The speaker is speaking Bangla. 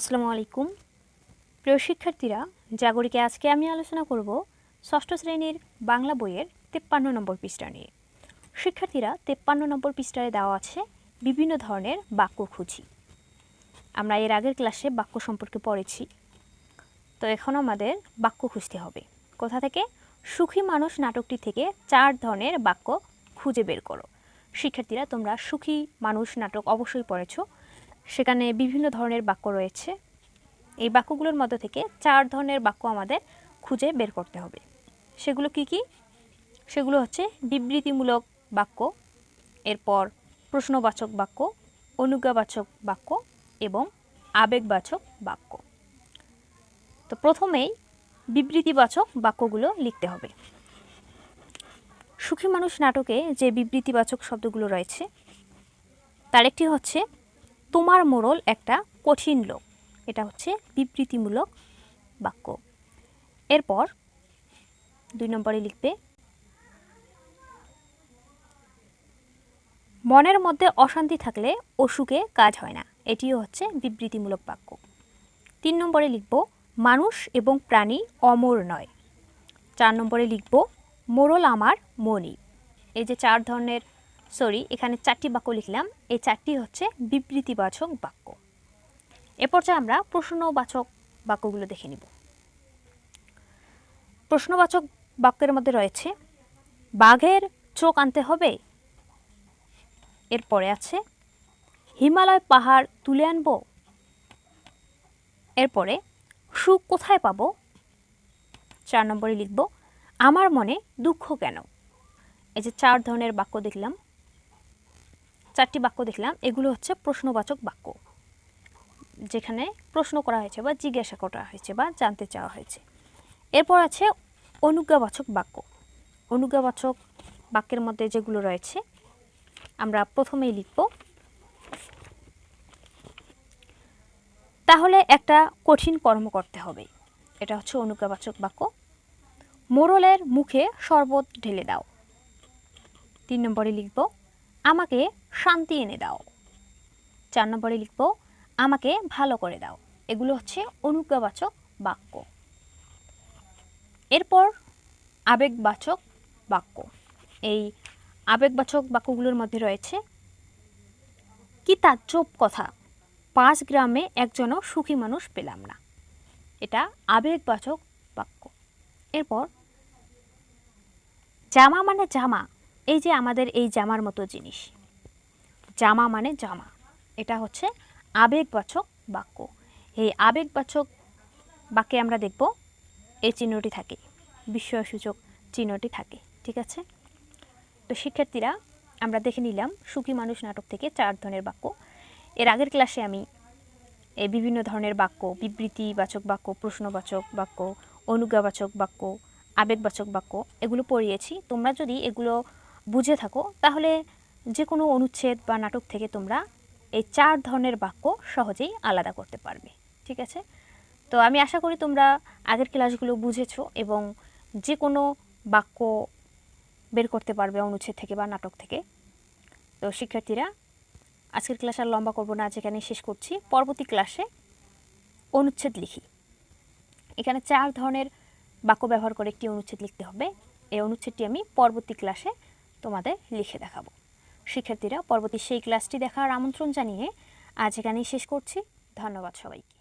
আসসালামু আলাইকুম। প্রিয় শিক্ষার্থীরা, জাগরিকে আজকে আমি আলোচনা করব ষষ্ঠ শ্রেণির বাংলা বইয়ের তেপ্পান্ন নম্বর পৃষ্ঠা নিয়ে। শিক্ষার্থীরা, তেপ্পান্ন নম্বর পৃষ্ঠায় দেওয়া আছে বিভিন্ন ধরনের বাক্য খুঁজি। আমরা এর আগের ক্লাসে বাক্য সম্পর্কে পড়েছি। তো এখন আমাদের বাক্য খুঁজতে হবে। কোথা থেকে? সুখী মানুষ নাটকটি থেকে চার ধরনের বাক্য খুঁজে বের করো। শিক্ষার্থীরা, তোমরা সুখী মানুষ নাটক অবশ্যই পড়েছো। সেখানে বিভিন্ন ধরনের বাক্য রয়েছে। এই বাক্যগুলোর মধ্য থেকে চার ধরনের বাক্য আমাদের খুঁজে বের করতে হবে। সেগুলো কি কি? সেগুলো হচ্ছে বিবৃতিমূলক বাক্য, এরপর প্রশ্নবাচক বাক্য, অনুজ্ঞাবাচক বাক্য এবং আবেগবাচক বাক্য। তো প্রথমেই বিবৃতিবাচক বাক্যগুলো লিখতে হবে। সুখী মানুষ নাটকে যে বিবৃতিবাচক শব্দগুলো রয়েছে, তার একটি হচ্ছে তোমার মোড়ল একটা কঠিন লোক। এটা হচ্ছে বিবৃতিমূলক বাক্য। এরপর দুই নম্বরে লিখবে, মনের মধ্যে অশান্তি থাকলে অসুখে কাজ হয় না। এটিও হচ্ছে বিবৃতিমূলক বাক্য। তিন নম্বরে লিখব, মানুষ এবং প্রাণী অমর নয়। চার নম্বরে লিখব, মোড়ল আমার মনি এই যে চার ধরনের সরি এখানে চারটি বাক্য লিখলাম। এই চারটি হচ্ছে বিবৃতিবাচক বাক্য। এ পর্যায়ে আমরা প্রশ্নবাচক বাক্যগুলো দেখে নিব। প্রশ্নবাচক বাক্যের মধ্যে রয়েছে, বাঘের চোখ আনতে হবে? এরপরে আছে, হিমালয় পাহাড় তুলে আনব? এরপরে, সুখ কোথায় পাবো? চার নম্বরে লিখব, আমার মনে দুঃখ কেন? এই যে চার ধরনের বাক্য দেখলাম চারটি বাক্য দেখলাম। এগুলো হচ্ছে প্রশ্নবাচক বাক্য, যেখানে প্রশ্ন করা হয়েছে বা জিজ্ঞাসা করা হয়েছে বা জানতে চাওয়া হয়েছে। এরপর আছে অনুজ্ঞাবাচক বাক্য। অনুজ্ঞাবাচক বাক্যের মধ্যে যেগুলো রয়েছে, আমরা প্রথমেই লিখব, তাহলে একটা কঠিন কর্ম করতে হবে। এটা হচ্ছে অনুজ্ঞাবাচক বাক্য। মোরলের মুখে শরবত ঢেলে দাও। তিন নম্বরে লিখব আমাকে শান্তি এনে দাও। চার নম্বরে লিখব, আমাকে ভালো করে দাও। এগুলো হচ্ছে অনুজ্ঞাবাচক বাক্য। এরপর আবেগবাচক বাক্য। এই আবেগবাচক বাক্যগুলোর মধ্যে রয়েছে, কি তাজ্জব কথা? পাঁচ গ্রামে একজনও সুখী মানুষ পেলাম না। এটা আবেগবাচক বাক্য। এরপর, জামা মানে জামা এই যে আমাদের এই জামার মতো জিনিস। জামা মানে জামা। এটা হচ্ছে আবেগবাচক বাক্য। এই আবেগবাচক বাক্যে আমরা দেখব, এই চিহ্নটি থাকে, বিস্ময়সূচক চিহ্নটি থাকে, ঠিক আছে? তো শিক্ষার্থীরা, আমরা দেখে নিলাম সুখী মানুষ নাটক থেকে চার ধরনের বাক্য। এর আগের ক্লাসে আমি এই বিভিন্ন ধরনের বাক্য, বিবৃতিবাচক বাক্য, প্রশ্নবাচক বাক্য, অনুজ্ঞাবাচক বাক্য, আবেগবাচক বাক্য, এগুলো পড়িয়েছি। তোমরা যদি এগুলো বুঝে থাকো, তাহলে যে কোনো অনুচ্ছেদ বা নাটক থেকে তোমরা এই চার ধরনের বাক্য সহজেই আলাদা করতে পারবে, ঠিক আছে? তো আমি আশা করি তোমরা আগের ক্লাসগুলো বুঝেছ এবং যে কোনো বাক্য বের করতে পারবে অনুচ্ছেদ থেকে বা নাটক থেকে। তো শিক্ষার্থীরা, আজকের ক্লাস আর লম্বা করব না যেখানে শেষ করছি। পরবর্তী ক্লাসে অনুচ্ছেদ লিখি। এখানে চার ধরনের বাক্য ব্যবহার করে একটি অনুচ্ছেদ লিখতে হবে। এই অনুচ্ছেদটি আমি পরবর্তী ক্লাসে তোমাদের লিখে দেখাবো। শিক্ষার্থীরা, পরবর্তী সেই ক্লাসটি দেখার আমন্ত্রণ জানিয়ে আজ এখানেই শেষ করছি। ধন্যবাদ সবাইকে।